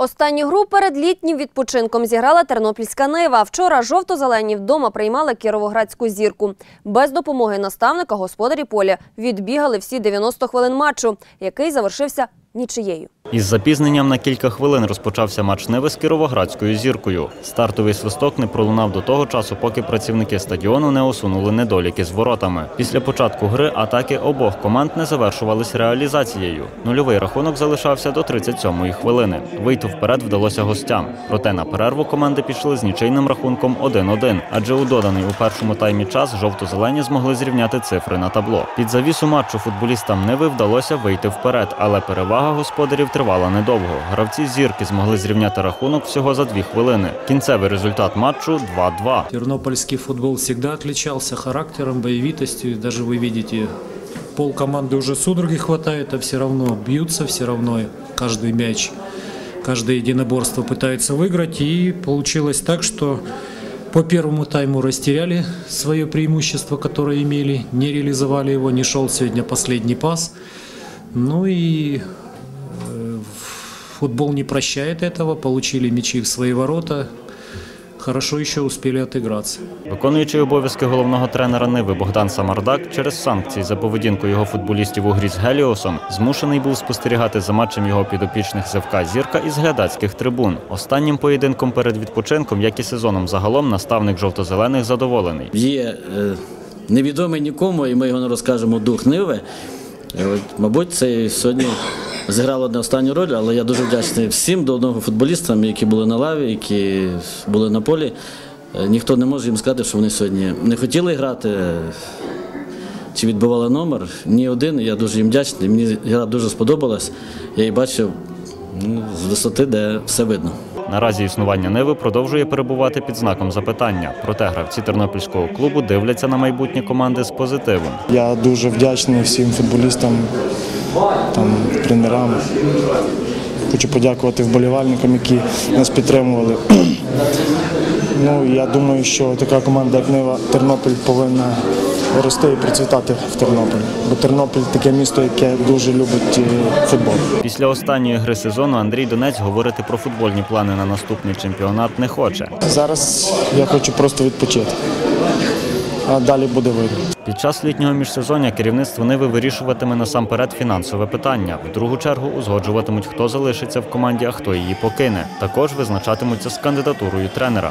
Останню гру перед літнім відпочинком зіграла тернопільська Нива. Вчора жовто-зелені вдома приймали кіровоградську зірку. Без допомоги наставника господарі поля відбігали всі 90 хвилин матчу, який завершився нічиєю. Із запізненням на кілька хвилин розпочався матч Неви з Кіровоградською зіркою. Стартовий свисток не пролунав до того часу, поки працівники стадіону не усунули недоліки з воротами. Після початку гри атаки обох команд не завершувались реалізацією. Нульовий рахунок залишався до 37-ї хвилини. Вийти вперед вдалося гостям. Проте на перерву команди пішли з нічийним рахунком 1-1, адже у доданий у першому таймі час жовто-зелені змогли зрівняти цифри на табло. Під завісу матчу футболістам Неви вдалося вийти вперед, але перевага господарів тривала недовго. Гравці зірки змогли зрівняти рахунок всього за дві хвилини. Кінцевий результат матчу 2-2. Тернопольский футбол всегда отличался характером, боевитостью. Даже вы видите, пол команды уже судороги хватает, а все равно бьются, все равно каждый мяч, каждое единоборство пытаются выиграть. И получилось так, что по первому тайму растеряли свое преимущество, которое имели, не реализовали его, не шел сегодня последний пас. Ну и э, футбол не прощает этого, получили мячи в свои ворота, хорошо еще успели отыграться. Виконуючий обов'язки головного тренера Ниви Богдан Самардак через санкції за поведінку його футболістів у грі з Геліосом змушений був спостерігати за матчем його підопічних ЗФК Зірка із глядацьких трибун. Останнім поєдинком перед відпочинком, як і сезоном загалом, наставник жовто-зелених задоволений. є е, невідомий нікому, і ми його не розкажемо дух Ниви. Е, От, мабуть, це сьогодні зіграло не останню роль, але я дуже вдячний всім до одного футболістам, які були на лаві, які були на полі. Е, Ніхто не може їм сказати, що вони сьогодні не хотіли грати. Чи відбивали номер? Ні один. Я дуже їм вдячний. Мені гра дуже сподобалась. Я її бачив ну, з висоти, де все видно. Наразі існування Ниви продовжує перебувати під знаком запитання. Проте гравці тернопільського клубу дивляться на майбутнє команди з позитивом. Я дуже вдячний всім футболістам, там, тренерам. Хочу подякувати вболівальникам, які нас підтримували. Ну, я думаю, що така команда, як Нива Тернопіль, повинна рости і процвітати в Тернополі. Бо Тернопіль таке місто, яке дуже любить е, футбол. Після останньої гри сезону Андрій Донець говорити про футбольні плани на наступний чемпіонат не хоче. Зараз я хочу просто відпочити. Далі буде видно. Під час літнього міжсезоння керівництво Ниви вирішуватиме насамперед фінансове питання. В другу чергу узгоджуватимуть, хто залишиться в команді, а хто її покине. Також визначатимуться з кандидатурою тренера.